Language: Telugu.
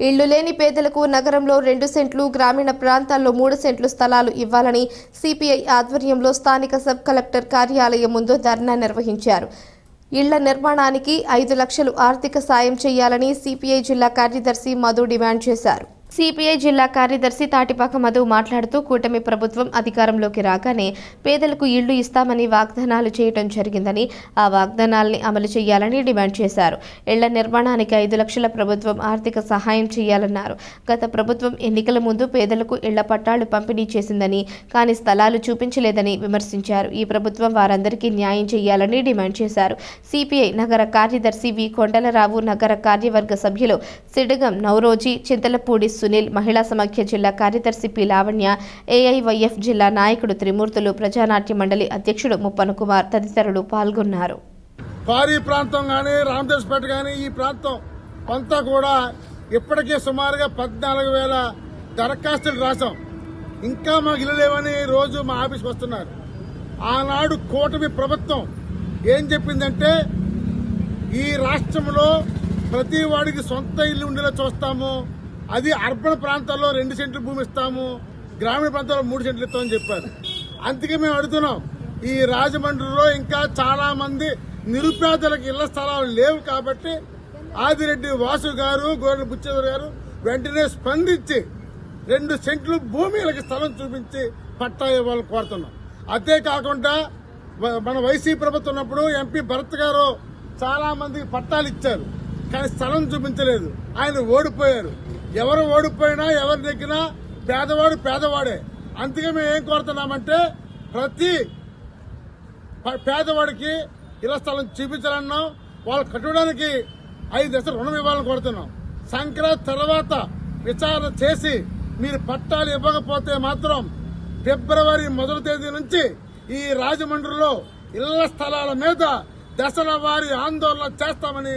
ఇళ్ళు లేని పేదలకు నగరంలో రెండు సెంట్లు గ్రామీణ ప్రాంతాల్లో మూడు సెంట్లు స్థలాలు ఇవ్వాలని సిపిఐ ఆధ్వర్యంలో స్థానిక సబ్ కలెక్టర్ కార్యాలయం ముందు ధర్నా నిర్వహించారు. ఇళ్ళ నిర్మాణానికి ఐదు లక్షలు ఆర్థిక సాయం చేయాలని సిపిఐ జిల్లా కార్యదర్శి మధు డిమాండ్ చేశారు. సిపిఐ జిల్లా కార్యదర్శి తాటిపాక మధు మాట్లాడుతూ కూటమి ప్రభుత్వం అధికారంలోకి రాగానే పేదలకు ఇళ్ళు ఇస్తామని వాగ్దానాలు చేయడం జరిగిందని ఆ వాగ్దానాల్ని అమలు చేయాలని డిమాండ్ చేశారు. ఇళ్ళ నిర్మాణానికి ఐదు లక్షల ప్రభుత్వం ఆర్థిక సహాయం చేయాలన్నారు. గత ప్రభుత్వం ఎన్నికల ముందు పేదలకు ఇళ్ళ పట్టాలు పంపిణీ చేసిందని కానీ స్థలాలు చూపించలేదని విమర్శించారు. ఈ ప్రభుత్వం వారందరికీ న్యాయం చేయాలని డిమాండ్ చేశారు. సిపిఐ నగర కార్యదర్శి వి. కొండలరావు నగర కార్యవర్గ సభ్యులు సిడగం నవరోజీ చింతలపూడి సునీల్ మహిళా సమాఖ్య జిల్లా కార్యదర్శి పి. లావణ్య ఏఐవైఎఫ్ జిల్లా నాయకుడు త్రిమూర్తులు ప్రజానాట్య మండలి అధ్యక్షుడు ముప్పన కుమార్ తదితరులు పాల్గొన్నారు. పారీ ప్రాంతం కానీ రామదాస్పేట కానీ ఈ ప్రాంతం అంతా కూడా ఇప్పటికే సుమారుగా పద్నాలుగు వేల దరఖాస్తులు రాశాం. ఇంకా మాకు ఇల్లు లేవని రోజు మా ఆఫీస్కి వస్తున్నారు. ఆనాడు కూటమి ప్రభుత్వం ఏం చెప్పిందంటే ఈ రాష్ట్రంలో ప్రతి వాడికి సొంత ఇల్లు ఉండేలా చూస్తాము అది అర్బన్ ప్రాంతాల్లో రెండు సెంట్లు భూమి ఇస్తాము గ్రామీణ ప్రాంతాల్లో మూడు సెంట్లు ఇస్తామని చెప్పారు. అందుకే మేము అడుగుతున్నాం ఈ రాజమండ్రిలో ఇంకా చాలా మంది నిరుపేదలకు ఇళ్ళ స్థలాలు లేవు కాబట్టి ఆదిరెడ్డి వాసు గారు గోడల బుచ్చేశ్వర గారు వెంటనే స్పందించి రెండు సెంట్లు భూమిలకు స్థలం చూపించి పట్టా ఇవ్వాలని కోరుతున్నాం. అదే కాకుండా మన వైసీపీ ప్రభుత్వం ఉన్నప్పుడు ఎంపీ భరత్ గారు చాలా మందికి పట్టాలు ఇచ్చారు. కానీ స్థలం చూపించలేదు. ఆయన ఓడిపోయారు. ఎవరు ఓడిపోయినా ఎవరు నెగ్గినా పేదవాడు పేదవాడే. అందుకే మేము ఏం కోరుతున్నామంటే ప్రతి పేదవాడికి ఇళ్ళ స్థలం చూపించాలన్నాం. వాళ్ళు కట్టడానికి ఐదు దశలు రుణం ఇవ్వాలని కోరుతున్నాం. సంక్రాంతి తర్వాత విచారణ చేసి మీరు పట్టాలు ఇవ్వకపోతే మాత్రం ఫిబ్రవరి మొదటి తేదీ నుంచి ఈ రాజమండ్రిలో ఇళ్ళ స్థలాల మీద దశల వారి ఆందోళన చేస్తామని